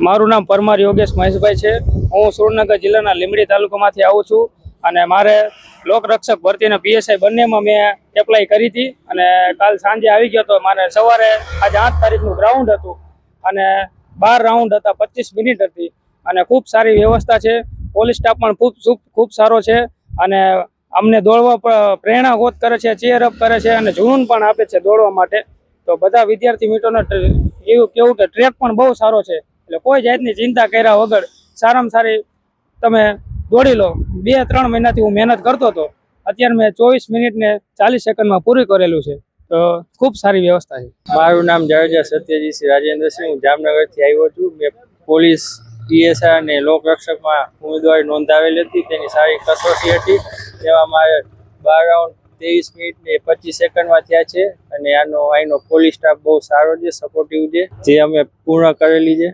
મારું નામ પરમાર યોગેશ મહેશભાઈ છે. હું સુરેન્દ્રનગર જિલ્લાના લીંબડી તાલુકામાંથી આવું છું અને મારે લોકરક્ષક ભરતી અને પીએસઆઈ બંનેમાં મેં એપ્લાય કરી હતી અને કાલ સાંજે આવી ગયો તો મારે સવારે આજે આઠ તારીખનું ગ્રાઉન્ડ હતું અને બાર રાઉન્ડ હતા, પચીસ મિનિટ હતી અને ખૂબ સારી વ્યવસ્થા છે. પોલીસ સ્ટાફ પણ ખૂબ ખૂબ સારો છે અને અમને દોડવા પ્રેરણા હોત કરે છે ચેરઅપ કરે છે અને જુનૂન પણ આપે છે દોડવા માટે. તો બધા વિદ્યાર્થી મિત્રોને એવું કેવું કે ટ્રેક પણ બહુ સારો છે. એટલે કોઈ જાતની ચિંતા કર્યા વગર સારામાં સારી તમે દોડી લો. બે, ત્રણ મહિનાથી હું મહેનત કરતો હતો. અત્યારે મેં ચોવીસ મિનિટ ને ચાલીસ સેકન્ડમાં પૂરી કરેલું છે. તો ખૂબ સારી વ્યવસ્થા છે. મારું નામ જાડેજા સત્યજીત રાજેન્દ્રસિંહ હું જામનગરથી આવ્યો છું. મેં પોલીસ પીએસઆઈ અને લોકરક્ષકમાં ઉમેદવારી નોંધાવેલી હતી. તેની સારી કસોટી હતી. તેમાં મારે બાર રાઉન્ડ ત્રેવીસ મિનિટ ને પચીસ સેકન્ડમાં થયા છે. અને આનો, અહીંનો પોલીસ સ્ટાફ બહુ સારો છે સપોર્ટિવ છે. જે અમે પૂર્ણ કરેલી છે.